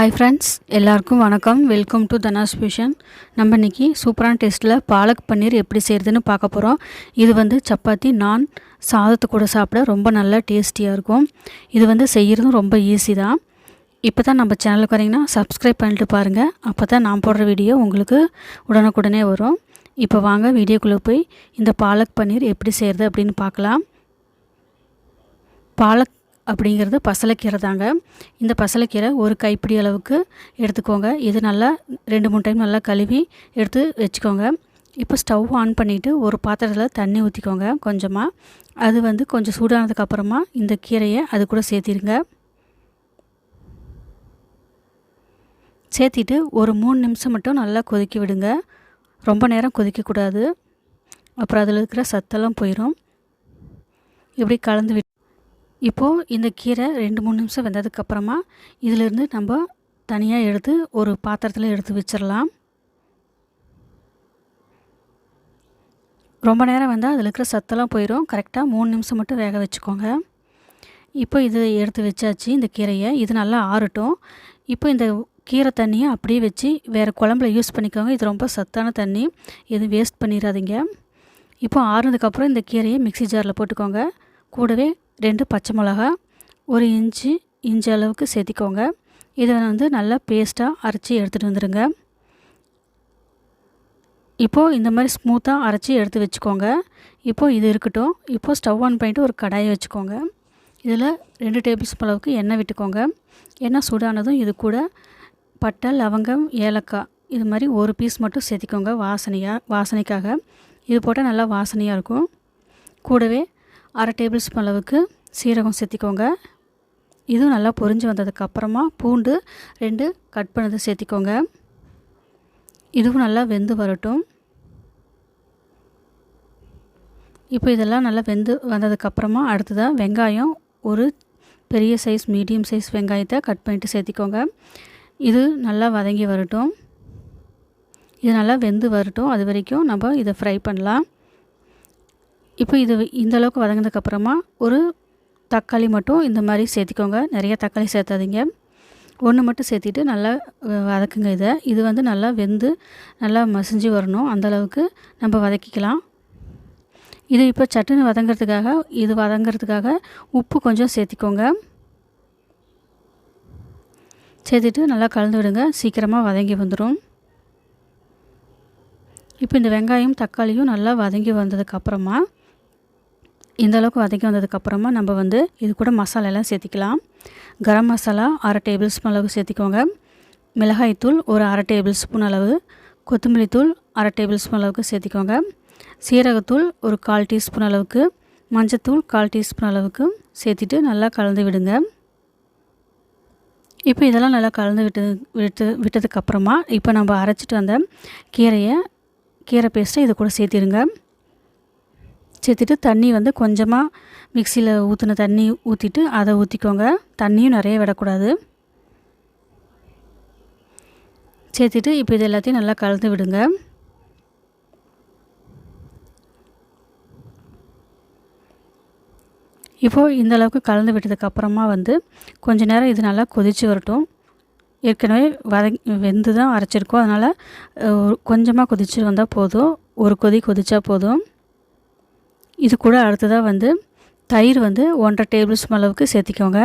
Hi friends எல்லாருக்கும் வணக்கம். Welcome to தனாஸ் fusion நம்ம இன்றைக்கி சூப்பரான டேஸ்ட்டில் பாலக் பன்னீர் எப்படி செய்கிறதுன்னு பார்க்க போகிறோம் இது வந்து சப்பாத்தி நான் சாதத்து கூட சாப்பிட ரொம்ப நல்லா டேஸ்டியாக இருக்கும். இது வந்து செய்கிறதும் ரொம்ப ஈஸி தான். இப்போ தான் நம்ம சேனலுக்கு வரீங்கன்னா சப்ஸ்கிரைப் பண்ணிட்டு பாருங்கள் அப்போ தான் நான் போடுற வீடியோ உங்களுக்கு உடனுக்குடனே வரும். இப்போ வாங்க வீடியோக்குள்ளே போய் இந்த பாலக் பன்னீர் எப்படி செய்கிறது அப்படின்னு பார்க்கலாம். பாலக் அப்படிங்கிறது பசலைக்கீரை தாங்க. இந்த பசலைக்கீரை ஒரு கைப்பிடி அளவுக்கு எடுத்துக்கோங்க. இது நல்லா ரெண்டு மூணு டைம் நல்லா கழுவி எடுத்து வச்சுக்கோங்க. இப்போ ஸ்டவ் ஆன் பண்ணிவிட்டு ஒரு பாத்திரத்தில் தண்ணி ஊற்றிக்கோங்க கொஞ்சமாக அது வந்து கொஞ்சம் சூடானதுக்கப்புறமா இந்த கீரையை அது கூட சேர்த்திருங்க. சேர்த்திட்டு ஒரு மூணு நிமிஷம் மட்டும் நல்லா கொதிக்க விடுங்க. ரொம்ப நேரம் கொதிக்கக்கூடாது அப்புறம் அதில் இருக்கிற சத்தெல்லாம் போயிடும் இப்படி கலந்து விட்டு இப்போது இந்த கீரை ரெண்டு மூணு நிமிஷம் வெந்ததுக்கப்புறமா இதிலிருந்து நம்ம தனியாக எடுத்து ஒரு பாத்திரத்தில் எடுத்து வச்சிடலாம் ரொம்ப நேரம் வந்தால் அதில் இருக்கிற சத்தெல்லாம் போயிடும் கரெக்டாக மூணு நிமிஷம் மட்டும் வேக வச்சுக்கோங்க. இப்போ இது எடுத்து வச்சாச்சு இந்த கீரையை. இது நல்லா ஆறட்டும். இப்போ இந்த கீரை தண்ணியை அப்படியே வச்சு வேறு குழம்புல யூஸ் பண்ணிக்கோங்க. இது ரொம்ப சத்தான தண்ணி. எதுவும் வேஸ்ட் பண்ணிடாதீங்க. இப்போ ஆறுனதுக்கப்புறம் இந்த கீரையை மிக்சி ஜாரில் போட்டுக்கோங்க. கூடவே ரெண்டு பச்சை மிளகா ஒரு இன்ச்சு இஞ்சி அளவுக்கு சேர்த்திக்கோங்க. இதை வந்து நல்லா பேஸ்ட்டாக அரைச்சி எடுத்துகிட்டு வந்துடுங்க இப்போது இந்த மாதிரி ஸ்மூத்தாக அரைச்சி எடுத்து வச்சுக்கோங்க. இப்போது இது இருக்கட்டும். இப்போது ஸ்டவ் ஆன் பண்ணிவிட்டு ஒரு கடாயை வச்சுக்கோங்க. இதில் ரெண்டு டேபிள் ஸ்பூன் அளவுக்கு எண்ணெய் விட்டுக்கோங்க. எண்ணெய் சூடானதும் இது கூட பட்டை லவங்கம் ஏலக்காய் இது மாதிரி ஒரு பீஸ் மட்டும் சேர்த்திக்கோங்க வாசனையாக வாசனைக்காக. இது போட்டால் நல்லா வாசனையாக இருக்கும். கூடவே அரை டேபிள் ஸ்பூன் அளவுக்கு சீரகம் சேர்த்திக்கோங்க. இதுவும் நல்லா பொரிஞ்சு வந்ததுக்கப்புறமா பூண்டு ரெண்டு கட் பண்ணது சேர்த்திக்கோங்க. இதுவும் நல்லா வெந்து வரட்டும். இப்போ இதெல்லாம் நல்லா வெந்து வந்ததுக்கப்புறமா அடுத்ததாக வெங்காயம் ஒரு பெரிய சைஸ் மீடியம் சைஸ் வெங்காயத்தை கட் பண்ணிட்டு சேர்த்திக்கோங்க. இது நல்லா வதங்கி வரட்டும். இது நல்லா வெந்து வரட்டும். அது வரைக்கும் நம்ம இதை ஃப்ரை பண்ணலாம். இப்போ இது இந்த அளவுக்கு வதங்கினதுக்கப்புறமா ஒரு தக்காளி மட்டும் இந்த மாதிரி சேர்த்திக்கோங்க. நிறைய தக்காளி சேர்த்தாதீங்க. ஒன்று மட்டும் சேர்த்திட்டு நல்லா வதக்குங்க இதை. இது வந்து நல்லா வெந்து நல்லா மசிஞ்சு வரணும். அந்தளவுக்கு நம்ம வதக்கிக்கலாம். இது இப்போ சட்டுன்னு வதங்கிறதுக்காக இது வதங்கிறதுக்காக உப்பு கொஞ்சம் சேர்த்திக்கோங்க. சேர்த்துட்டு நல்லா கலந்து விடுங்க. சீக்கிரமாக வதங்கி வந்துடும் இப்போ இந்த வெங்காயம் தக்காளியும் நல்லா வதங்கி வந்ததுக்கப்புறமா இந்த அளவுக்கு வதக்கி வந்ததுக்கப்புறமா நம்ம வந்து இது கூட மசாலாலாம் சேர்த்திக்கலாம். கரம் மசாலா அரை டேபிள் ஸ்பூன் அளவு சேர்த்திக்கோங்க. மிளகாய்த்தூள் ஒரு அரை டேபிள் ஸ்பூன் அளவு. கொத்தமல்லி தூள் அரை டேபிள் ஸ்பூன் அளவுக்கு சேர்த்திக்கோங்க. சீரகத்தூள் ஒரு கால் டீஸ்பூன் அளவுக்கு. மஞ்சத்தூள் கால் டீஸ்பூன் அளவுக்கு சேர்த்திட்டு நல்லா கலந்து விடுங்க. இப்போ இதெல்லாம் நல்லா கலந்து விட்டு விட்டு விட்டதுக்கப்புறமா இப்போ நம்ம அரைச்சிட்டு வந்த கீரையை கீரை பேஸ்ட்டை இது கூட சேர்த்திடுங்க சேர்த்துட்டு தண்ணி வந்து கொஞ்சமாக மிக்சியில் ஊற்றின தண்ணி ஊற்றிட்டு அதை ஊற்றிக்கோங்க தண்ணியும் நிறைய விடக்கூடாது. சேர்த்துட்டு இப்போ இது எல்லாத்தையும் நல்லா கலந்து விடுங்க. இப்போது இந்த அளவுக்கு கலந்து விட்டதுக்கப்புறமா வந்து கொஞ்ச நேரம் இது நல்லா கொதித்து வரட்டும். ஏற்கனவே வத வெந்து தான் அரைச்சிருக்கோம். அதனால் கொஞ்சமாக கொதிச்சு வந்தால் போதும். ஒரு கொதி கொதித்தா போதும். இது கூட அடுத்ததாக வந்து தயிர் வந்து ஒன்றரை டேபிள் ஸ்பூன் அளவுக்கு சேர்த்திக்கோங்க.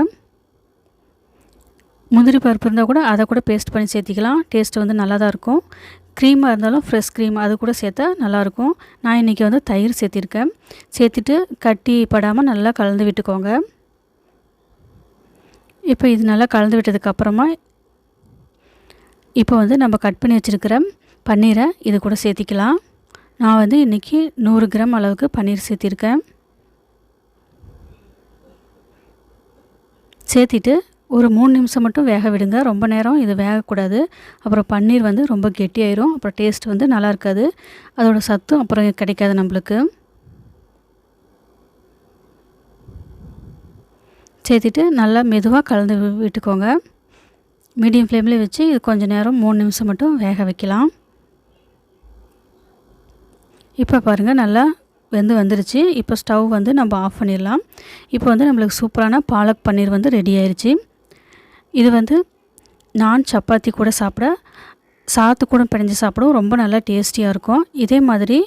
முந்திரி பருப்பு இருந்தால் கூட அதை கூட பேஸ்ட் பண்ணி சேர்த்திக்கலாம். டேஸ்ட் வந்து நல்லா தான் இருக்கும் க்ரீமாக இருந்தாலும் ஃப்ரெஷ் க்ரீம் அது கூட சேர்த்தா நல்லாயிருக்கும். நான் இன்றைக்கி வந்து தயிர் சேர்த்திருக்கேன். சேர்த்துட்டு கட்டி படாமல் நல்லா கலந்து விட்டுக்கோங்க. இப்போ இது நல்லா கலந்து விட்டதுக்கப்புறமா இப்போ வந்து நம்ம கட் பண்ணி வச்சுருக்கிற பன்னீரை இது கூட சேர்த்திக்கலாம். நான் வந்து இன்றைக்கி நூறு கிராம் அளவுக்கு பன்னீர் சேர்த்திருக்கேன். சேர்த்திட்டு ஒரு மூணு நிமிஷம் மட்டும் வேக விடுங்க. ரொம்ப நேரம் இது வேகக்கூடாது. அப்புறம் பன்னீர் வந்து ரொம்ப கெட்டியாயிரும். அப்புறம் டேஸ்ட் வந்து நல்லா இருக்காது. அதோட சத்தும் அப்புறம் கிடைக்காது நம்மளுக்கு. சேர்த்திட்டு நல்லா மெதுவாக கலந்து விட்டுக்கோங்க. மீடியம் ஃப்ளேமில் வச்சு இது கொஞ்சம் நேரம் மூணு நிமிஷம் மட்டும் வேக வைக்கலாம். இப்போ பாருங்கள் நல்லா வெந்து வந்துருச்சு. இப்போ ஸ்டவ் வந்து நம்ம ஆஃப் பண்ணிடலாம். இப்போ வந்து நம்மளுக்கு சூப்பரான பாலக் பன்னீர் வந்து ரெடி ஆயிடுச்சு இது வந்து நான் சப்பாத்தி கூட சாப்பிட சாத்து கூட பிணைஞ்சு சாப்பிடும் ரொம்ப நல்லா டேஸ்டியாக இருக்கும். இதே மாதிரி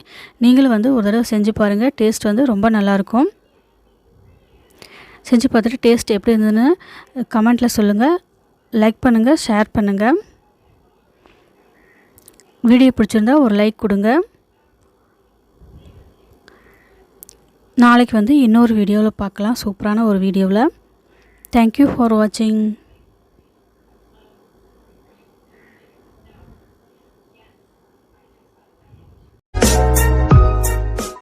நீங்களும் வந்து ஒரு தடவை செஞ்சு பாருங்கள் டேஸ்ட் வந்து ரொம்ப நல்லாயிருக்கும் செஞ்சு பார்த்துட்டு டேஸ்ட் எப்படி இருந்ததுன்னு கமெண்ட்டில் சொல்லுங்கள் லைக் பண்ணுங்கள் ஷேர் பண்ணுங்கள் வீடியோ பிடிச்சிருந்தா ஒரு லைக் கொடுங்க. நாளைக்கு வந்து இன்னொரு வீடியோவில் பார்க்கலாம். சூப்பரான ஒரு வீடியோவில். தேங்க்யூ ஃபார் வாட்சிங்